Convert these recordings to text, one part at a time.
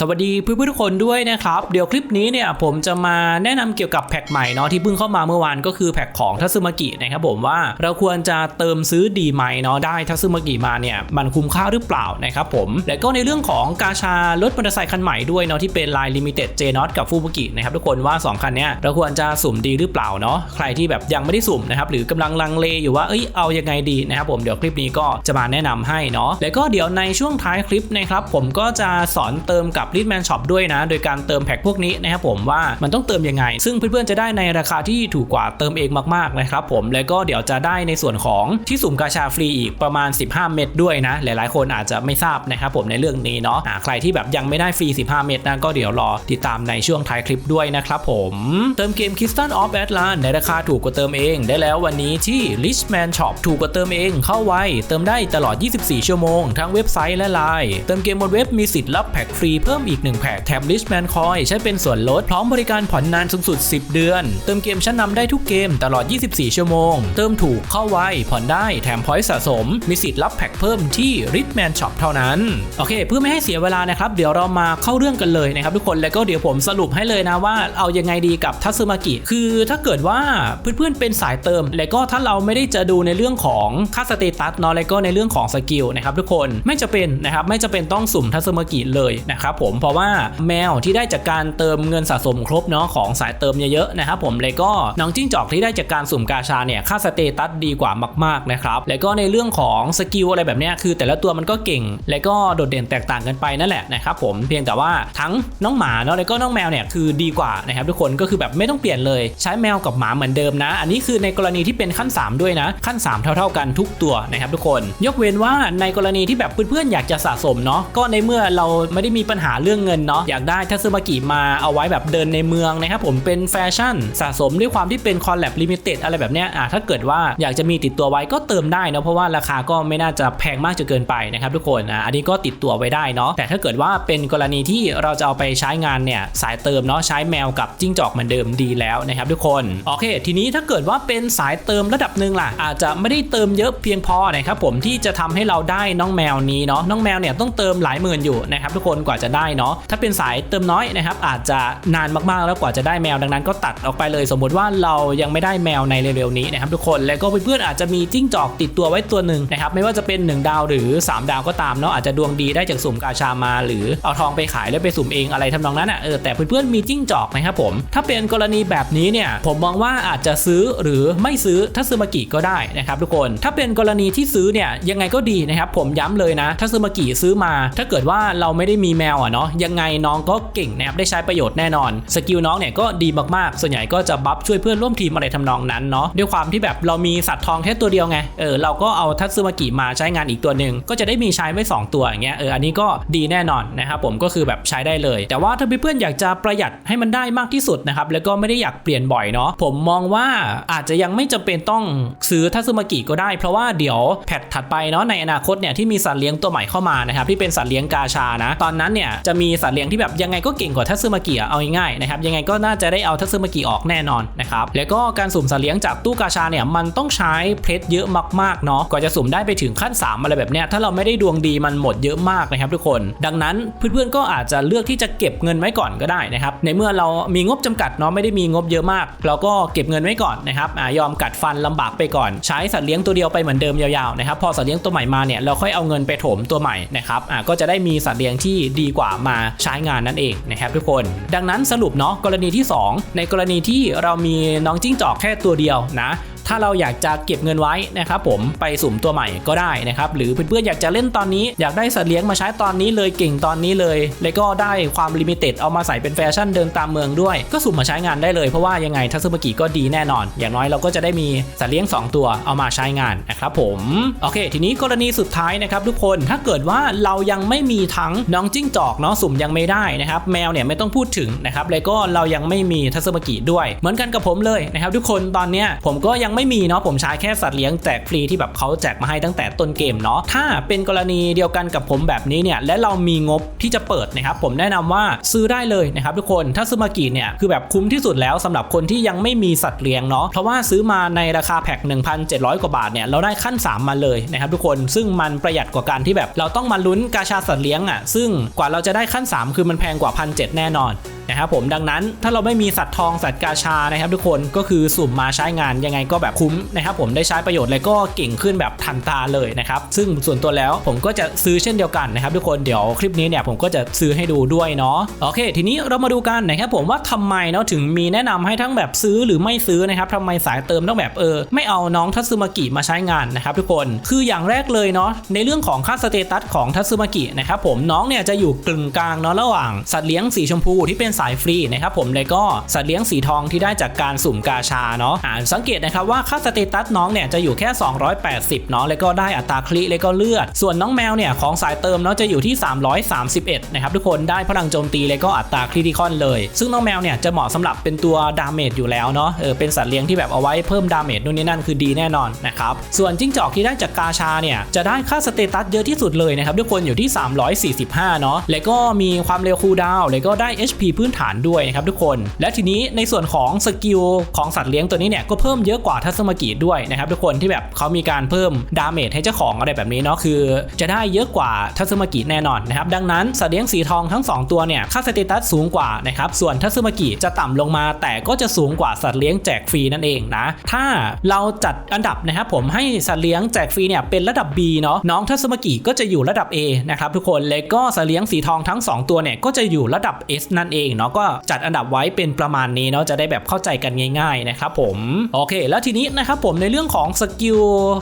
สวัสดีเพื่อนๆทุกคนด้วยนะครับ เดี๋ยวคลิปนี้เนี่ยผมจะมาแนะนำเกี่ยวกับแพ็กใหม่เนาะที่เพิ่งเข้ามาเมื่อวานก็คือแพ็กของทัซึมากินะครับผมว่าเราควรจะเติมซื้อดีไหมเนาะได้ทัซึมากิมาเนี่ยมันคุ้มค่าหรือเปล่านะครับผมและก็ในเรื่องของกาชารถมอเตอร์ไซค์คันใหม่ด้วยเนาะที่เป็นลายลิมิเต็ดเจนอตกับฟูบุกินะครับทุกคนว่า 2 คันเนี้ยเราควรจะสุ่มดีหรือเปล่าเนาะใครที่แบบยังไม่ได้สุ่มนะครับหรือกำลังลังเลอยู่ว่าเอ้ยเอายังไงดีนะครับผมเดี๋ยวคลิปนี้ก็จะมาแนะนำให้เนาะแล้วก็เดี๋ยวในช่วงท้ายคลิปนะครับผมก็จะสอนเติมกับ l e a d m a n Shop ด้วยนะ โดยการเติมแพ็คพวกนี้นะครับผมว่ามันต้องเติมยังไง ซึ่งเพื่อนๆจะได้ในราคาที่ถูกกว่าเติมเองมากๆนะครับผมแล้วก็เดี๋ยวจะได้ในส่วนของที่สุ่มกาชาฟรีอีกประมาณ 15 เม็ดด้วยนะ หลายๆ คนอาจจะไม่ทราบนะครับผมในเรื่องนี้เนาะใครที่แบบยังไม่ได้ฟรี 15 เม็ดนะก็เดี๋ยวรอติดตามในช่วงท้ายคลิปด้วยนะครับผมเติมเกม Crystal of Atlant ในราคาถูกกว่าเติมเอง ได้แล้ววันนี้ที่ Richman Shop ถูกกว่าเติมเองเข้าไวเติมได้ตลอด 24 ชั่วโมงทั้งเว็บไซต์และไลน์เติมเกมบนเว็บมีสิทธิ์รับแพ็คฟรีเพิ่มอีก 1 แพ็คแถม Richman Coin ใช้เป็นส่วนลดพร้อมบริการผ่อนนานสูงสุด 10 เดือน เติมเกมชั้นนำได้ทุกเกมตลอด 24 ชั่วโมง เติมถูกเข้าไวผ่อนได้แถมพอยต์สะสม มีสิทธิ์รับแพ็คเพิ่มที่ Richman Shop เท่านั้น โอเค เพื่อไม่ให้เสียเวลานะครับเดี๋ยวเรามาเข้าเรื่องกันเลยนะครับทุกคนแล้วก็เดี๋ยวผมสรุปให้เลยนะว่าเอายังไงดีกับทัซึมากิคือถ้าเกิดว่าเพื่อนๆเป็นสายเติม แล้วก็ถ้าเราไม่ได้จะดูในเรื่องของค่าสเตตัสเนาะแล้วก็ในเรื่องของสกิลนะครับทุกคนไม่จะเป็นนะครับไม่จะเป็นต้องสุ่มทัซึมากิเลยนะครับผมเพราะว่าแมวที่ได้จากการเติมเงินสะสมครบเนาะของสายเติมเยอะๆนะครับผมแล้วก็น้องจิ้งจอกที่ได้จากการสุ่มกาชาเนี่ยค่าสเตตัสดีกว่ามากๆนะครับแล้วก็ในเรื่องของสกิลอะไรแบบเนี้ยคือแต่ละตัวมันก็เก่ง และก็โดดเด่นแตกต่างกันไปนั่นแหละนะครับผมเพียงแต่ว่าทั้งน้องหมาเนาะแล้วก็น้องแมวเนี่ยคือดีกว่านะครับทุกคนก็คือแบบไม่ต้องเปลี่ยนเลย ใช้แมวกับหมาเหมือนเดิมนะ อันนี้คือในกรณีที่เป็นขั้น 3 ด้วยนะขั้น 3 เท่า ๆกันทุกตัวนะครับทุกคน ยกเว้นว่าในกรณีที่แบบเพื่อนๆอยากจะสะสมเนาะก็ในเมื่อเราไม่ได้มีปัญหาเรื่องเงินเนาะอยากได้ทัซึมากิมาเอาไว้แบบเดินในเมืองนะครับผมเป็นแฟชั่น สะสมด้วยความที่เป็นคอลแลบลิมิเต็ดอะไรแบบเนี้ยอะถ้าเกิดว่าอยากจะมีติดตัวไว้ก็เติมได้นะเพราะว่าราคาก็ไม่น่าจะแพงมากจนเกินไปนะครับทุกคนอะอันนี้ก็ติดตัวไว้ได้เนาะแต่ถ้าเกิดว่าเป็นกรณีที่เราจะเอาไปใช้งานเนี่ยสายเติมเนาะใช้แมวกับจิ้งจอกเหมือนเดิมดีแล้วนะครับทุกคนโอเค ทีนี้ถ้าเกิดว่าเป็นสายเติมระดับหนึ่งล่ะ อาจจะไม่ได้เติมเยอะเพียงพอนะครับผมที่จะทำให้เราได้น้องแมวนี้เนาะน้องแมวเนี่ยต้องเติมหลายหมื่นอยู่นะครับทุกคนกว่าจะได้เนาะถ้าเป็นสายเติมน้อยนะครับอาจจะนานมากๆ แล้วกว่าจะได้แมวดังนั้นก็ตัดออกไปเลย สมมติว่าเรายังไม่ได้แมวในเร็วๆนี้นะครับทุกคนแล้วก็เพื่อนๆอาจจะมีจิ้งจอกติดตัวไว้ตัวหนึ่งนะครับไม่ว่าจะเป็น 1 ดาวหรือ 3 ดาวก็ตามเนาะอาจจะดวงดีได้จากสุ่มกาชามา หรือเอาทองไปขายแล้วไปสุ่มเองอะไรทำนองนั้นอะเออแต่เพื่อนๆมีจิ้งจอกนะครับผม ถ้าเป็นกรณีแบบนี้เนี่ยผมมองว่าอาจจะซื้อหรือไม่ซื้อทัซึมากิก็ได้นะครับทุกคนถ้าเป็นกรณีที่ซื้อเนี่ยยังไงก็ดีนะครับผมย้ำเลยนะทัซึมากิซื้อมา ถ้าเกิดว่าเราไม่ได้มีแมวอะเนาะยังไงน้องก็เก่งนะครับได้ใช้ประโยชน์แน่นอน สกิลน้องเนี่ยก็ดีมากๆ ส่วนใหญ่ก็จะบัฟช่วยเพื่อนร่วมทีมอะไรทำนองนั้นเนาะด้วยความที่แบบเรามีสัตว์ทองแค่ตัวเดียวไงเออเราก็เอาทัซึมากิมาใช้งานอีกตัวหนึ่งก็จะได้มีใช้ไว้2ตัวอย่างเงี้ยเอออันนี้ก็ดีแน่นอนนะครับผมก็คือแบบใช้ได้เลย แต่ว่าถ้าเพื่อนๆอยากจะประหยัดให้มันได้มากที่สุดนะครับแล้วก็ไม่ได้อยากเปลี่ยนบ่อยเนาะผมมองว่าอาจจะยังไม่จำเป็นต้องซื้อทัซึมากิก็ได้ เพราะว่าเดี๋ยวแพทถัดไปเนาะในอนาคตเนี่ยที่มีสัตว์เลี้ยงตัวใหม่เข้ามานะครับที่เป็นสัตว์เลี้ยงกาชานะ ตอนนั้นเนี่ยจะมีสัตว์เลี้ยงที่แบบยังไงก็เก่งกว่าทัซึมากิอะเอาง่ายๆนะครับยังไงก็น่าจะได้เอาทัซึมากิออกแน่นอนนะครับแล้วก็การสุ่มสัตว์เลี้ยงจากตู้กาชาเนี่ยมันต้องใช้เพชรเยอะมากๆเนาะกว่าจะสุ่มได้ไปถึงขั้น 3 อะไรแบบเนี้ยถ้าเราไม่ได้ดวงดีมันหมดเยอะมากนะครับทุกคน ดังนั้นเพื่อนๆก็อาจจะเลือกที่จะเก็บเงินไว้ก่อนก็ได้นะครับในเมื่อเรามีงบจำกัดเนาะไม่ได้มีงบเยอะมาก เราก็เก็บเงินไว้ก่อนนะครับอ่ายอมกัดฟันลำบากไปก่อน ใช้สัตว์เลี้ยงตัวเดียวไปเหมือนเดิมยาวๆนะครับพอสัตว์เลี้ยงตัวใหม่มาเนี่ยเราค่อยเอาเงินไปถมตัวใหม่นะครับก็จะได้มีสัตว์เลี้ยงที่ดีกว่ามาใช้งานนั่นเองนะครับทุกคน ดังนั้นสรุปเนาะกรณีที่ 2 ในกรณีที่เรามีน้องจิ้งจอกแค่ตัวเดียวนะ ถ้าเราอยากจะเก็บเงินไว้นะครับผมไปสุ่มตัวใหม่ก็ได้นะครับหรือเพื่อนๆอยากจะเล่นตอนนี้อยากได้สัตว์เลี้ยงมาใช้ตอนนี้เลยเก่งตอนนี้เลย แล้วก็ได้ความลิมิเต็ดเอามาใส่เป็นแฟชั่นเดินตามเมืองด้วย ก็สุ่มมาใช้งานได้เลยเพราะว่ายังไงทัซึมากิก็ดีแน่นอน อย่างน้อยเราก็จะได้มีสัตว์เลี้ยง 2 ตัวเอามาใช้งานนะครับผมโอเค ทีนี้กรณีสุดท้ายนะครับทุกคนถ้าเกิดว่าเรายังไม่มีทั้งน้องจิ้งจอกเนาะสุ่มยังไม่ได้นะครับแมวเนี่ยไม่ต้องพูดถึงนะครับแล้วก็เรายังไม่มีทัซึมกิด้วย เหมือนกันกับผมเลยนะครับทุกคนตอนเนี้ยผมก็ยังไม่มีเนาะผมใช้แค่สัตว์เลี้ยงแจกฟรีที่แบบเขาแจกมาให้ตั้งแต่ต้นเกมเนาะถ้าเป็นกรณีเดียวกันกับผมแบบนี้เนี่ยและเรามีงบที่จะเปิดนะครับผมแนะนำว่าซื้อได้เลยนะครับทุกคนถ้าซึมากิเนี่ยคือแบบคุ้มที่สุดแล้วสำหรับคนที่ยังไม่มีสัตว์เลี้ยงเนาะเพราะว่าซื้อมาในราคาแพ็ค1,700 กว่าบาทเนี่ยเราได้ขั้น 3 มาเลยนะครับทุกคนซึ่งมันประหยัดกว่าการที่แบบเราต้องมาลุ้นกาชาสัตว์เลี้ยงอะซึ่งกว่าเราจะได้ขั้น 3 คือมันแพงกว่าพันเแน่นอนนะครับผมดังนั้นถ้าเราไม่มีสัตว์ทองสัตว์กาชานะครับทุกคนก็คือสุ่มมาใช้งานยังไงก็แบบคุ้มนะครับผมได้ใช้ประโยชน์และก็เก่งขึ้นแบบทันตาเลยนะครับซึ่งส่วนตัวแล้วผมก็จะซื้อเช่นเดียวกันนะครับทุกคนเดี๋ยวคลิปนี้เนี่ยผมก็จะซื้อให้ดูด้วยเนาะโอเค ทีนี้เรามาดูกันนะครับผมว่าทำไมเนาะถึงมีแนะนำให้ทั้งแบบซื้อหรือไม่ซื้อนะครับทำไมสายเติมต้องแบบเออไม่เอาน้องทัตสึมากิมาใช้งานนะครับทุกคนคืออย่างแรกเลยเนาะในเรื่องของค่าสเตตัสของทัตสึมากินะครับผมน้องเนี่ยจะอยู่กึ่งกลางเนาะระหว่างสัตว์เลี้ยงสีชมพูที่เป็นสายฟรีนะครับผมเลยก็สัตว์เลี้ยงสีทองที่ได้จากการสุ่มกาชาเนาะสังเกตนะครับว่าค่าสเตตัสน้องเนี่ยจะอยู่แค่ 280เนาะแล้วก็ได้อัตราคลิแล้วก็เลือด ส่วนน้องแมวเนี่ยของสายเติมเนาะจะอยู่ที่ 331นะครับทุกคนได้พลังโจมตีแล้วก็อัตราคริติคอนเลย ซึ่งน้องแมวเนี่ยจะเหมาะสำหรับเป็นตัวดาเมจอยู่แล้วเนาะเออเป็นสัตว์เลี้ยงที่แบบเอาไว้เพิ่มดาเมจนู่นนี่นั่นคือดีแน่นอนนะครับส่วนจิ้งจอกที่ได้จากกาชาเนี่ยจะได้ค่าสเตตัสเยอะที่สุดเลยนะครับทุกคนอยู่ที่ 345เนาะแล้วก็มีความเร็วคูลดาวแล้วก็ได้ HP พื้นฐานด้วยนะครับทุกคน และทีนี้ในส่วนของสกิลของสัตว์เลี้ยงตัวนี้เนี่ยก็เพิ่มเยอะกว่าทัศมากิด้วยนะครับทุกคนที่แบบเขามีการเพิ่มดาเมจให้เจ้าของอะไรแบบนี้เนาะคือ จะได้เยอะกว่าทัศมากิแน่นอนนะครับดังนั้นสัตว์เลี้ยงสีทองทั้ง 2 ตัวเนี่ยค่าสเตตัสสูงกว่านะครับส่วนทัศมากิจะต่ำลงมา แต่ก็จะสูงกว่าสัตว์เลี้ยงแจกฟรีนั่นเองนะถ้าเราจัดอันดับนะครับผมให้สัตว์เลี้ยงแจกฟรีเนี่ยเป็นระดับ B เนาะน้องทัศมากิก็จะอยู่ระดับ A นะครับทุกคนและก็สัตว์เลี้ยงสีทองทั้ง 2 ตัวเนี่ยก็จะอยู่ระดับ S นั่นเองเนาะก็จัดอันดับไว้เป็นประมาณนี้เนาะจะได้แบบเข้าใจกันง่ายๆนะครับผมโอเคแล้วทีนี้นะครับผมในเรื่องของสกิล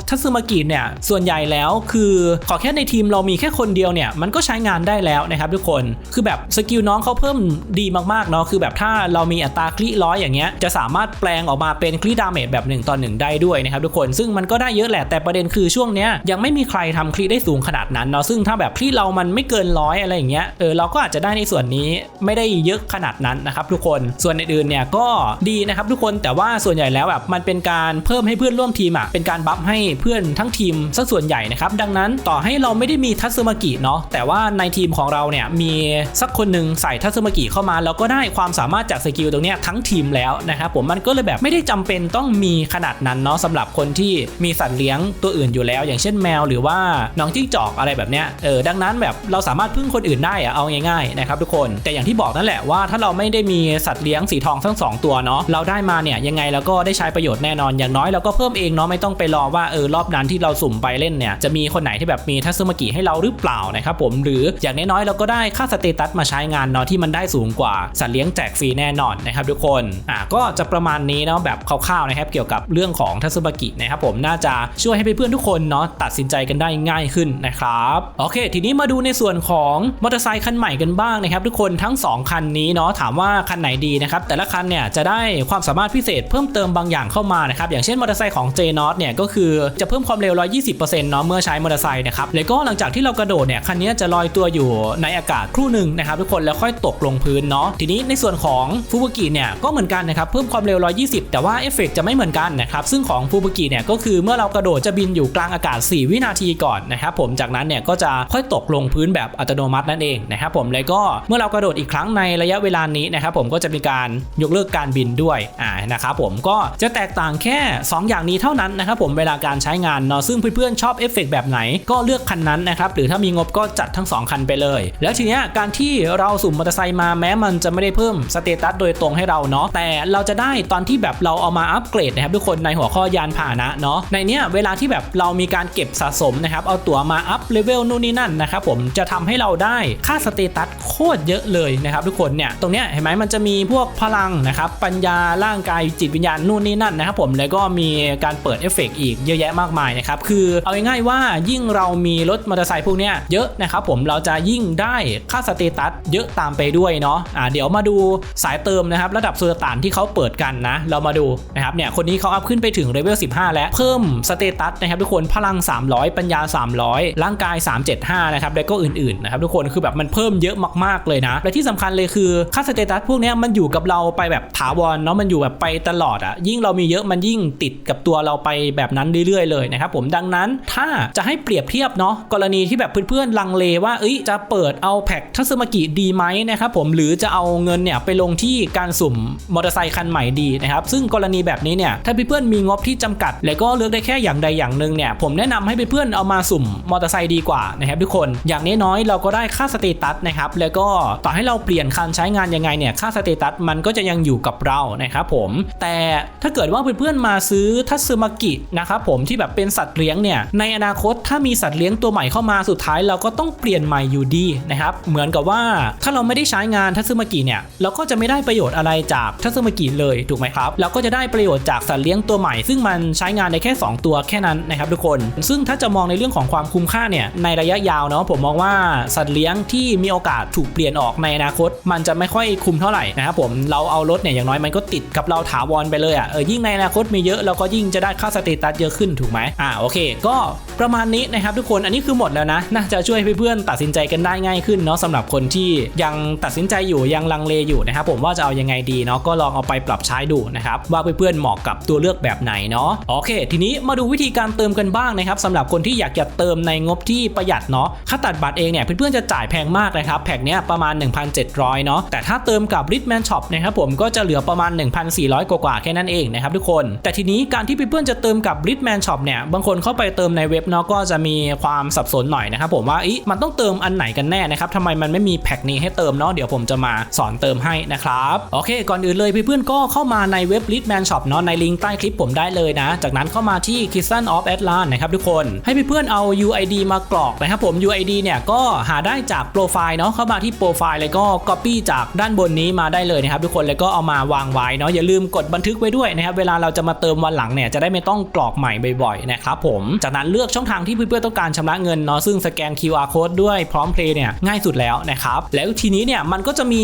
ทัศมากิเนี่ยส่วนใหญ่แล้วคือขอแค่ในทีมเรามีแค่คนเดียวเนี่ยมันก็ใช้งานได้แล้วนะครับทุกคนคือแบบสกิลน้องเขาเพิ่มดีมากๆเนาะคือแบบถ้าเรามีอัตราคลิร้อยอย่างเงี้ยจะสามารถแปลงออกมาเป็นคลิดาเมจแบบ1ต่อ1ได้ด้วยนะครับทุกคนซึ่งมันก็ได้เยอะแหละแต่ประเด็นคือช่วงเนี้ยยังไม่มีใครทำคลิได้สูงขนาดนั้นเนาะซึ่งถ้าแบบคลิเรามันไม่เกินร้อยอะไรอย่างเงี้ยเออเราก็อาจจะได้ในส่วนนี้ไม่ได้เยอะขนาดนั้นนะครับทุกคนส่วนอื่นๆเนี่ยก็ดีนะครับทุกคนแต่ว่าส่วนใหญ่แล้วแบบมันเป็นการเพิ่มให้เพื่อนร่วมทีมอะเป็นการบัฟให้เพื่อนทั้งทีมซะส่วนใหญ่นะครับดังนั้นต่อให้เราไม่ได้มีทัศมากิเนาะแต่ว่าในทีมของเราเนี่ยมีสักคนหนึ่งใส่ทัศมากิเข้ามาแล้วก็ได้ความสามารถจากสกิลตรงเนี้ยทั้งทีมแล้วนะครับผมมันก็เลยแบบไม่ได้จำเป็นต้องมีขนาดนั้นเนาะสำหรับคนที่มีสัตว์เลี้ยงตัวอื่นอยู่แล้ว อย่างเช่นแมวหรือว่าน้องจิ้งจอกอะไรแบบเนี้ยเออดังนั้นแบบเราสามารถพึ่งคนอื่นได้อะเอาง่ายๆนะครับทุกคนแต่อย่างที่บอกนั่นแหละว่าถ้าเราไม่ได้มีสัตว์เลี้ยงสีทองทั้งสองตัวเนาะเราได้มาเนี่ยยังไงเราก็ได้ใช้ประโยชน์แน่นอนอย่างน้อยเราก็เพิ่มเองเนาะไม่ต้องไปรอว่าเออรอบนั้นที่เราสุ่มไปเล่นเนี่ยจะมีคนไหนที่แบบมีทัศมากิให้เราหรือเปล่านะครับผมหรืออย่างน้อยๆเราก็ได้ค่าสเตตัสมาใช้งานเนาะที่มันได้สูงกว่าสัตว์เลี้ยงแจกฟรีแน่นอนนะครับทุกคนอะก็จะประมาณนี้เนาะแบบคร่าวๆนะครับเกี่ยวกับเรื่องของทัศมากินะครับผมน่าจะช่วยให้เพื่อนๆทุกคนเนาะตัดสินใจกันได้ง่ายขึ้นนะครับโอเค ทีนี้มาดูในส่วนของมอเตอร์ไซค์คันใหม่กันบ้างนะครับทุกคนทั้ง 2 คันนี้เนาะถามว่าคันไหนดีนะครับแต่ละคันเนี่ยจะได้ความสามารถพิเศษเพิ่มเติมบางอย่างเข้ามานะครับอย่างเช่นมอเตอร์ไซค์ของ j n o t เนี่ยก็คือจะเพิ่มความเร็ว 120%เนาะเมื่อใช้มอเตอร์ไซค์นะครับแล้วก็หลังจากที่เรากระโดดเนี่ยคันนี้จะลอยตัวอยู่ในอากาศครู่หนึ่งนะครับทุกคนแล้วค่อยตกลงพื้นเนาะทีนี้ในส่วนของฟูบุกิเนี่ยก็เหมือนกันนะครับเพิ่มความเร็ว 120 แต่ว่าเอฟเฟกจะไม่เหมือนกันนะครับซึ่งของฟูบุกิเนี่ยก็คือเมื่อเรากระโดดจะบินอยู่กลางอากาศ 4 วินาทีก่อนนะครับผมจากนั้นเนี่ยก็จะค่อยตกลงพื้นแบบอัตโนมัตินั่นเองนะครับผมแล้วก็เมื่อเรากระโดดอีกครั้งในระยะเวลานี้นะครับผมก็จะมีการยกเลิกการบินด้วยอ่านะครับผมก็จะแตกต่างแแค่ 2 อย่างนี้เท่านั้นนะครับผมเวลาการใช้งานเนาะซึ่งเพื่อนๆชอบเอฟเฟกแบบไหนก็เลือกคันนั้นนะครับหรือถ้ามีงบก็จัดทั้ง 2 คันไปเลย แล้วทีเนี้ยการที่เราสุ่มมอเตอร์ไซค์มาแม้มันจะไม่ได้เพิ่มสเตตัสโดยตรงให้เราเนาะแต่เราจะได้ตอนที่แบบเราเอามาอัปเกรดนะครับทุกคนในหัวข้อยานพาหนะเนาะในเนี้ยเวลาที่แบบเรามีการเก็บสะสมนะครับเอาตั๋วมาอัพเลเวลนู่นนี่นั่นนะครับผมจะทำให้เราได้ค่าสเตตัสโคตรเยอะเลยนะครับทุกคนเนี่ยตรงเนี้ยเห็นไหมมันจะมีพวกพลังนะครับปัญญาร่างกายจิตวิญญาณนู่นนี่นั่นนะครับผมแล้วก็มีการเปิดเอฟเฟกอีกเยอะแยะมากมายนะครับคือเอาง่ายๆว่ายิ่งเรามีรถมอเตอร์ไซค์พวกเนี้ยเยอะนะครับผมเราจะยิ่งได้ค่าสเตตัสเยอะตามไปด้วยเนาะอ่าเดี๋ยวมาดูสายเติมนะครับระดับสุลต่านที่เขาเปิดกันนะเรามาดูนะครับเนี่ยคนนี้เขาอัพขึ้นไปถึงเลเวล15 แล้วเพิ่มสเตตัสนะครับทุกคนพลัง 300 ปัญญา 300 ร่างกาย 375นะครับแล้วก็อื่นๆนะครับทุกคนคือแบบมันเพิ่มเยอะมากๆเลยนะและที่สำคัญเลยคือค่าสเตตัสพวกเนี้ยมันอยู่กับเราไปแบบถาวรเนาะมันอยู่แบบไปตลอดอะยิ่งเรามีเยอะมันยิ่งติดกับตัวเราไปแบบนั้นเรื่อยๆเลยนะครับผมดังนั้นถ้าจะให้เปรียบเทียบเนาะกรณีที่แบบเพื่อนๆลังเลว่าเอ้ยจะเปิดเอาแพ็กทัศมากิดีไหมนะครับผมหรือจะเอาเงินเนี่ยไปลงที่การสุ่มมอเตอร์ไซค์คันใหม่ดีนะครับซึ่งกรณีแบบนี้เนี่ยถ้าเพื่อนๆมีงบที่จำกัด และก็เลือกได้แค่อย่างใดอย่างหนึ่งเนี่ยผมแนะนำให้เพื่อนๆเอามาสุ่มมอเตอร์ไซค์ดีกว่านะครับทุกคนอย่างน้อยๆเราก็ได้ค่าสเตตัสนะครับแล้วก็ต่อให้เราเปลี่ยนคันใช้งานยังไงเนี่ยค่าสเตตัสมันก็จะยังอยู่กับเรานะครับผมแต่ถ้าเกิดว่าเพื่อนๆมาซื้อทัตสึมากินะครับผมที่แบบเป็นสัตว์เลี้ยงเนี่ยในอนาคตถ้ามีสัตว์เลี้ยงตัวใหม่เข้ามาสุดท้ายเราก็ต้องเปลี่ยนใหม่อยู่ดีนะครับเหมือนกับว่าถ้าเราไม่ได้ใช้งานทัตสึมากิเนี่ยเราก็จะไม่ได้ประโยชน์อะไรจากทัตสึมากิเลยถูกไหมครับเราก็จะได้ประโยชน์จากสัตว์เลี้ยงตัวใหม่ ซึ่งมันใช้งานในแค่ 2 ตัวแค่นั้นนะครับทุกคน ซึ่งถ้าจะมองในเรื่องของความคุ้มค่าเนี่ยในระยะยาวเนาะผมมองว่าสัตว์เลี้ยงที่มีโอกาสถูกเปลี่ยนออกในอนาคต มันจะไม่ค่อยคุ้มเท่าไหร่นะครับผมเราเอารถเนี่ยอย่างน้อยมันก็ติดกับเราถาวรไปเลยอะเออยิ่งในอนาคคตมีเยอะเราก็ยิ่งจะได้ค่าสเตตัสเยอะขึ้นถูกไหมอ่าโอเค ก็ประมาณนี้นะครับทุกคนอันนี้คือหมดแล้วนะน่าจะช่วยเพื่อนๆตัดสินใจกันได้ง่ายขึ้นเนาะสำหรับคนที่ยังตัดสินใจอยู่ยังลังเลอยู่นะครับผมว่าจะเอายังไงดีเนาะก็ลองเอาไปปรับใช้ดูนะครับว่าเพื่อนๆเหมาะกับตัวเลือกแบบไหนเนาะโอเค ทีนี้มาดูวิธีการเติมกันบ้างนะครับสำหรับคนที่อยากจะเติมในงบที่ประหยัดเนาะค่าตัดบัตรเองเนี่ยเพื่อนๆจะจ่ายแพงมากนะครับแพ็กเนี้ยประมาณ 1,700เนาะแต่ถ้าเติมกับ r i c h m a n Shop นะครับผมก็จะเหลือประมาณ 1,400 กว่าๆแค่นั้นเองนะครับทุกคนแต่ทีนี้การที่เพื่อนๆจะเติมกับ r i c h m a n Shop เนี่ยบางคนเข้าไปเติมในเว็บเนาะก็จะมีความสับสนหน่อยนะครับผมว่าอีมันต้องเติมอันไหนกันแน่นะครับทำไมมันไม่มีแพ็กนี้ให้เติมเนาะเดี๋ยวผมจะมาสอนเติมให้นะครับโอเค ก่อนอื่นเลยเพื่อนๆก็เข้ามาในเว็บ r i c h m a n Shop เนาะในลิงก์ใต้คลิปผมได้เลยนะ จากนั้นเข้ามาที่ k i s s a n of Atlan นะครับทุกคนให้เพื่อนๆเอา UID มากรอกนะครับผม UID เนี่ยก็หาได้จากโปรไฟล์เนาะเข้ามาที่โปรไฟล์แล้วก็ Copy จากด้านบนนี้มาได้เลยนะครับทุกคนแล้วก็เอามาวางไว้เนาะอย่าลืมกดบันทึกไว้ด้วยนะครับเวลาเราจะมาเติมวันหลังเนี่ยจะได้ไม่ต้องกรอกใหม่บ่อยๆนะครับผมจากนั้นเลือกช่องทางที่เพื่อนๆต้องการชำระเงินเนาะซึ่งสแกน QR code ด้วยพร้อมเพลย์เนี่ยง่ายสุดแล้วนะครับแล้วทีนี้เนี่ยมันก็จะมี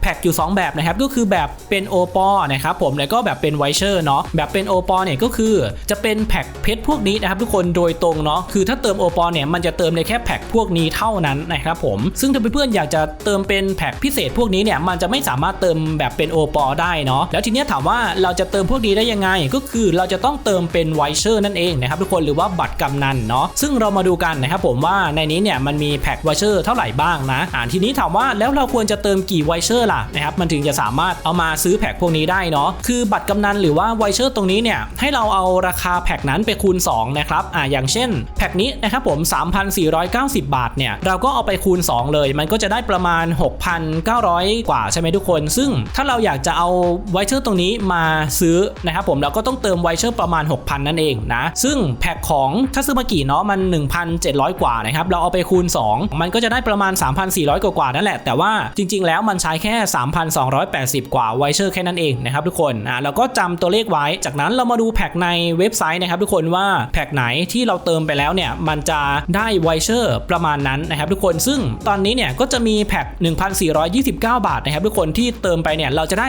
แพ็กอยู่ 2 แบบนะครับก็คือแบบเป็นโอปอนะครับผมแล้วก็แบบเป็นไวเชอร์เนาะแบบเป็นโอปอเนี่ยก็คือจะเป็นแพ็กเพชรพวกนี้นะครับทุกคนโดยตรงเนาะคือถ้าเติมโอปอเนี่ยมันจะเติมในแค่แพ็กพวกนี้เท่านั้นนะครับผมซึ่งถ้าเพื่อนๆอยากจะเติมเป็นแพ็กพิเศษพวกนี้เนี่ยมันจะไม่สามารถเติมแบบเป็นโอปอได้เนาะแล้วทีนี้ถามว่าเราจะเติมพวกนี้ได้ยังไงก็คือเราจะต้องเติมเป็นไวเชอร์นั่นเองนะครับทุกคนหรือว่าบัตรกำนันเนาะซึ่งเรามาดูกันนะครับผมว่าในนี้เนี่ยมันมีแพ็กไวเชอร์เท่าไหร่บ้างนะอ่าทีนี้ถามว่าแล้วเราควรจะเติมกี่ไวเชอร์ล่ะนะครับมันถึงจะสามารถเอามาซื้อแพ็กพวกนี้ได้เนาะคือบัตรกำนันหรือว่าไวเชอร์ตรงนี้เนี่ยให้เราเอาราคาแพ็กนั้นไปคูณ2นะครับอ่าอย่างเช่นแพ็กนี้นะครับผม 3,490 บาทเนี่ยเราก็เอาไปคูณ 2 เลย มันก็จะได้ประมาณ 6,900 กว่าใช่ไหมทุกคน ซึ่งถ้าเราอยากจะเอาไวเชอร์ตรงนี้มาซื้อนะครับผมเราก็ต้องเติมไวเชอร์ประมาณ 6,000 นั่นเองนะ ซึ่งแพ็กของทัซึมากิเนาะมัน 1,700 กว่านะครับเราเอาไปคูณ 2 มันก็จะได้ประมาณ 3,400 กว่าๆนั่นแหละ แต่ว่าจริง ๆ แล้วมันใช้แค่ 3,280 กว่าไวเชอร์แค่นั้นเองนะครับทุกคนอ่าเราก็จำตัวเลขไว้ จากนั้นเรามาดูแพ็กในเว็บไซต์นะครับทุกคนว่าแพ็กไหนที่เราเติมไปแล้วเนี่ยมันจะได้ไวเชอร์ประมาณนั้นนะครับทุกคนซึ่งตอนนี้เนี่ยก็จะมีแพ็ก1,429 บาทนะครับทุกคนที่เติมไปเนี่ยเราจะได้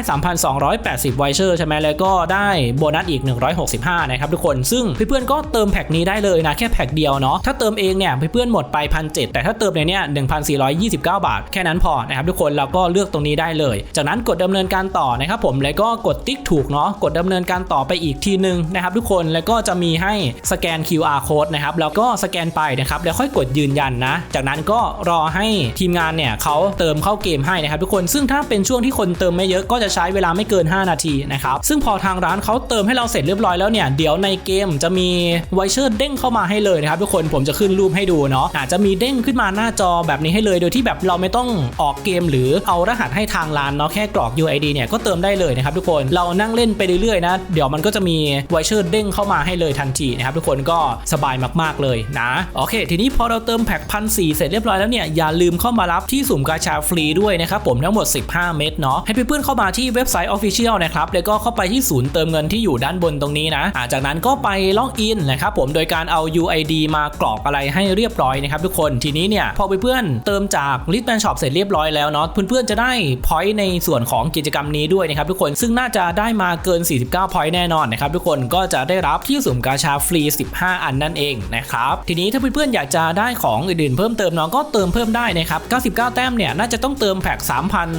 3,280 ไวเชอร์ใช่ไหมแล้วก็ได้โบนัสอีก 165 นะครับทุกคน ซึ่งเพื่อนๆก็เติมแพ็กนี้ได้เลยนะแค่แพ็กเดียวเนาะถ้าเติมเองเนี่ยเพื่อนๆหมดไปพันเแต่ถ้าเติมในเนี่ย1,429 บาท แค่นั้นพอนะครับทุกคนเราก็เลือกตรงนี้ได้เลย จากนั้นกดดำเนินการต่อนะครับผมแล้วก็กดติ๊กถูกเนาะกดดำเนินการต่อไปอีกทีนึงนะครับทุกคนแล้วก็จะมีให้สแกน QR code นะครับแล้วก็สแกนไปนะครับแล้วค่อยกดยืนยันนะ จากนั้นก็รอให้ทีมงานเนี่ยเขาเติมเข้าเกมให้นะครับทุกคนซึ่งถ้าเป็นช่วงที่คนเติมไม่เยอะก็จะใช้เวลาไม่เกิน 5 นาทีนะครับซึ่งพอทางร้านเขาเติติมให้เราเสร็จเรียบร้อยแล้วเนี่ยเดี๋ยวในเกมจะมีไวเชอร์เด้งเข้ามาให้เลยนะครับทุกคนผมจะขึ้นรูปให้ดูเนาะอาจจะมีเด้งขึ้นมาหน้าจอแบบนี้ให้เลย โดยที่แบบเราไม่ต้องออกเกม หรือเอารหัสให้ทางร้านเนาะแค่กรอก UID เนี่ยก็เติมได้เลยนะครับทุกคนเรานั่งเล่นไปเรื่อยๆนะเดี๋ยวมันก็จะมีไวเชอร์เด้งเข้ามาให้เลยทันทีนะครับทุกคนก็สบายมากๆเลยนะโอเค ทีนี้พอเราเติมแพ็คพันสีเสร็จเรียบร้อยแล้วเนี่ยอย่าลืมเข้ามารับที่สุ่มกาชาฟรีด้วยนะครับผมทั้งหมด 15 เม็ดเนาะให้เพื่อนๆเข้ามาที่เว็บไซต์ Official นะครับแล้วก็เข้าไปที่ศูนย์เติมเงินที่อยู่ด้านบนตรงนี้นะาจากนั้นก็ไปล็อกอินนะครับผมโดยการเอา UID มากรอกอะไรให้เรียบร้อยนะครับทุกคนทีนี้เนี่ยพอเพื่อนๆเติมจาก l i s t m a n Shop เสร็จเรียบร้อยแล้วเนาะเพื่อนๆจะได้ point ในส่วนของกิจกรรมนี้ด้วยนะครับทุกคนซึ่งน่าจะได้มาเกิน 49 point แน่นอนนะครับทุกคนก็จะได้รับที่สุ่มกาชาฟรี 15 อันนั่นเองนะครับทีนี้ถ้าเพื่อนๆอยากจะได้ของอื่นๆเพิ่มเติมเนาะก็เติมเพิ่มได้นะครับ 99 แต้มเนี่ยน่าจะต้องเติมแพ็ก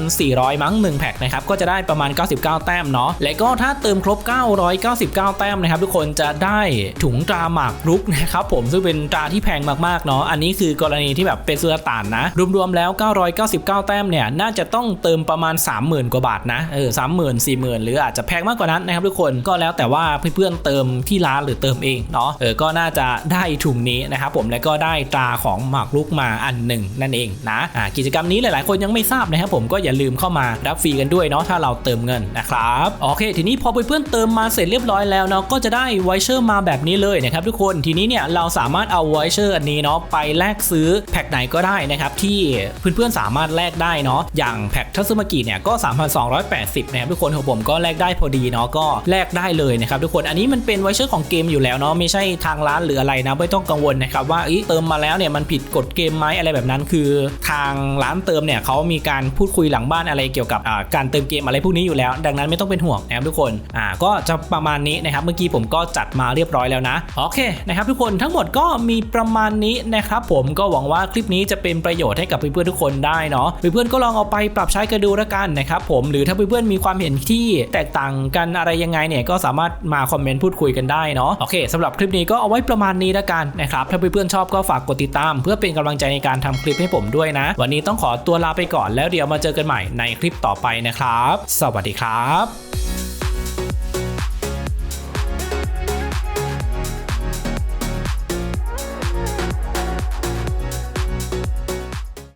3,400 มั้ง 1 แพ็กนะครับก็จะได้ประมาณ 99 แต้มเนาะและก็ถ้าเติมครบ999 แต้มนะครับทุกคนจะได้ถุงตราหมากรุกนะครับผมซึ่งเป็นตราที่แพงมากๆเนาะอันนี้คือกรณีที่แบบเป็นสุลต่านนะ รวมๆแล้ว 999 แต้มเนี่ยน่าจะต้องเติมประมาณ 30,000 กว่าบาทนะเออ30,000 40,000หรืออาจจะแพงมากกว่านั้นนะครับทุกคนก็แล้วแต่ว่าเพื่อนๆเติมที่ร้านหรือเติมเองเนาะเออก็น่าจะได้ถุงนี้นะครับผมแล้วก็ได้ตราของหมากรุกมาอันหนึ่งนั่นเองนะอ่ากิจกรรมนี้หลายๆ คนยังไม่ทราบนะครับผมก็อย่าลืมเข้ามารับฟรีกันด้วยเนาะถ้าเราเติมเงินนะครับโอเค ทีนี้พอเพื่อนๆเติมมาเสร็จเรียบร้อยแล้วเนาะก็จะได้ไวเชอร์มาแบบนี้เลยนะครับทุกคนทีนี้เนี่ยเราสามารถเอาไวเชอร์อันนี้เนาะไปแลกซื้อแพ็คไหนก็ได้นะครับที่เพื่อนๆสามารถแลกได้เนาะอย่างแพ็คทัศมากิเนี่ยก็ 3,280นะครับทุกคนของผมก็แลกได้พอดีเนาะก็แลกได้เลยนะครับทุกคนอันนี้มันเป็นไวเชอร์ของเกมอยู่แล้วเนาะไม่ใช่ทางร้านหรืออะไรนะไม่ต้องกังวลนะครับว่าเติมมาแล้วเนี่ยมันผิดกฎเกมไหมอะไรแบบนั้น คือทางร้านเติมเนี่ยเขามีการพูดคุยหลังบ้านอะไรเกี่ยวกับการเติมเกมอะไรพวกนี้อยู่แล้ว ดังนั้นไม่ต้องเป็นห่วงนะครับทุกคนอ่าก็จะประมาณนี้นะครับเมื่อกี้ผมก็จัดมาเรียบร้อยแล้วนะ โอเคนะครับทุกคนทั้งหมดก็มีประมาณนี้นะครับผมก็หวังว่าคลิปนี้จะเป็นประโยชน์ให้กับเพื่อนๆทุกคนได้เนาะเพื่อนๆก็ลองเอาไปปรับใช้กันดูล้วกันนะครับผมหรือถ้าเพื่อนๆมีความเห็นที่แตกต่างกันอะไรยังไงเนี่ยก็สามารถมาคอมเมนต์พูดคุยกันได้เนาะโอเคสำหรับคลิปนี้ก็เอาไว้ประมาณนี้ล้วกันนะครับถ้าเพื่อนๆชอบก็ฝากกดติดตาม เพื่อเป็นกำลังใจในการทำคลิปให้ผมด้วยนะ วันนี้ต้องขอตัวลาไปก่อนแล้วเดี๋ยวมาเจอกันใหม่ในคลิปต่อไปนะครับ สวัสดีครับ